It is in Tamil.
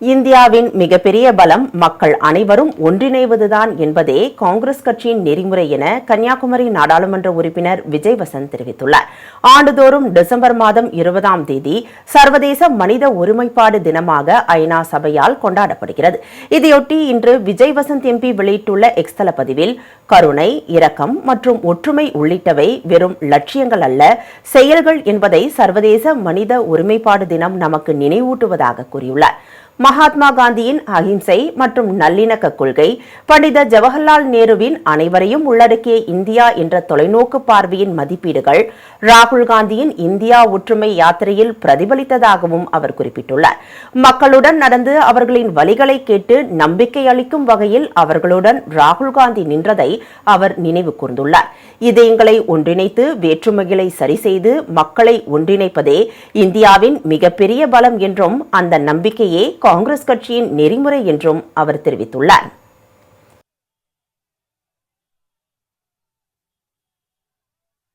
இந்தியாவின் மிகப்பெரிய பலம் மக்கள் அனைவரும் ஒன்றிணைவதுதான் என்பதே காங்கிரஸ் கட்சியின் நெறிமுறை என கன்னியாகுமரி நாடாளுமன்ற உறுப்பினர் விஜய் வசந்த் தெரிவித்துள்ளார். ஆண்டுதோறும் டிசம்பர் மாதம் இருபதாம் தேதி சர்வதேச மனித ஒருமைப்பாடு தினமாக ஐநா சபையால் கொண்டாடப்படுகிறது. இதையொட்டி இன்று விஜய் வசந்த் எம்பி வெளியிட்டுள்ள எக்ஸ்தல பதிவில் கருணை இரக்கம் மற்றும் ஒற்றுமை உள்ளிட்டவை வெறும் லட்சியங்கள் அல்ல செயல்கள் என்பதை சர்வதேச மனித ஒருமைப்பாடு தினம் நமக்கு நினைவூட்டுவதாக கூறியுள்ளார். மகாத்மா காந்தியின் அகிம்சை மற்றும் நல்லிணக்க கொள்கை பண்டித ஜவஹர்லால் நேருவின் அனைவரையும் உள்ளடக்கிய இந்தியா என்ற தொலைநோக்கு பார்வையின் மதிப்பீடுகள் ராகுல் காந்தியின் இந்தியா ஒற்றுமை யாத்திரையில் பிரதிபலித்ததாகவும் அவர் குறிப்பிட்டுள்ளார். மக்களுடன் நடந்து அவர்களின் வழிகளை கேட்டு நம்பிக்கை அளிக்கும் வகையில் அவர்களுடன் ராகுல் காந்தி நின்றதை அவர் நினைவு கூர்ந்துள்ளார். இதயங்களை ஒன்றிணைத்து வேற்றுமைகளை சரிசெய்து மக்களை ஒன்றிணைப்பதே இந்தியாவின் மிகப்பெரிய பலம் என்றும் அந்த நம்பிக்கையே காங்கிரஸ் கட்சியின் நெறிமுறை என்றும் அவர் தெரிவித்துள்ளார்.